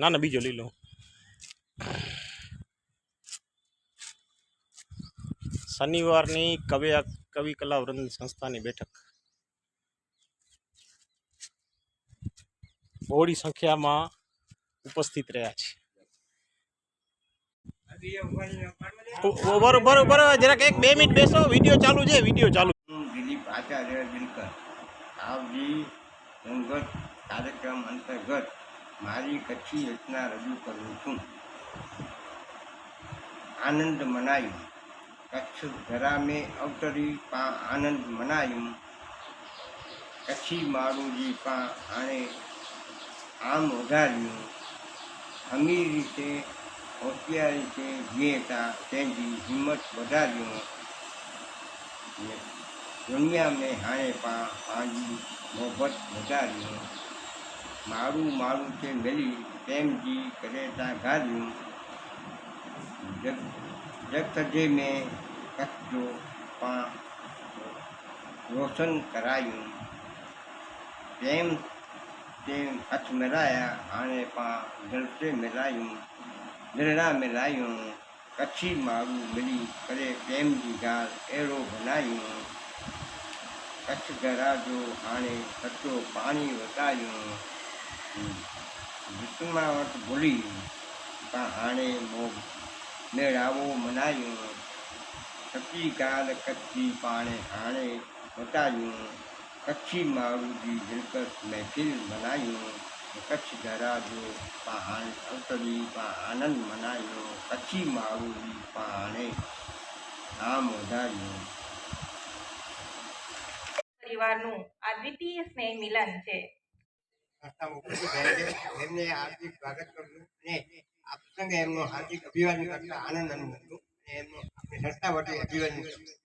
ના ના, બીજો લઈ લો શનિવારની કવિ કવિ કલા વૃંદ સંસ્થાની બેઠક. બહોળી સંખ્યામાં ઉપસ્થિત રહ્યા છે. બરોબર રહો. જરાક એક, બે મિનિટ બેસો, વીડિયો ચાલુ છે, વીડિયો ચાલુ. દિલીપ આચાર્ય દિલકર આપજી અંતર્ગત મારી કચ્છી રચના રજૂ કરું છું. આનંદ મનાયું. કચ્છ ધરા મેં અવતરી પા આનંદ મનાયું. કચ્છી મારુજી પા આણે આમ વધાર્યું અમીર રીતે, હોશિયાર રીતે જીએતા તેની હિંમત વધાર્યું. દુનિયા મેં હાણે પા પાંજી મોહબત વધાર્યું. મારું મારું છે મેલી પ્રેમજી કરે તા ગાર્યું જગ, જગતજે મેં કચ્છો પા રોશન કરાયું. પ્રેમ તે હથ મેળાયા હાणे પા જલસે મેળાયું દિલડા મેળાયું કચ્છી મારું મિલી કરે પ્રેમજી ગાલ એરો ભલાયું કચ્છ ધરા જો હાણે કચ્ચો પાણી વટાયું વિષ્ણુમાં વટ ભૂલી તા હાણે મોગ મેળાવો મનાયું. કચ્છી કાલ કચ્છી પાણે હાણે વટાયું કચ્છી મારુજી દિલકશ મહેફિલ મનાયું. કચ્છ ધરાજો પહાણ અવતરી પા આનંદ મનાયો. કચ્છી મારુજી પાણે આમ વધાર્યું. પરિવારનું આ દ્વિતીય સ્નેહ મિલન છે સંસ્થામાં ઉપસ્થિત રહ્યા છે એમને હાર્દિક સ્વાગત કરું છું. અને આ પ્રસંગે એમનો હાર્દિક અભિવાદન કરતા આનંદ અનુભવું અને એમનો આપણી સંસ્થા વતી અભિવાદન કરું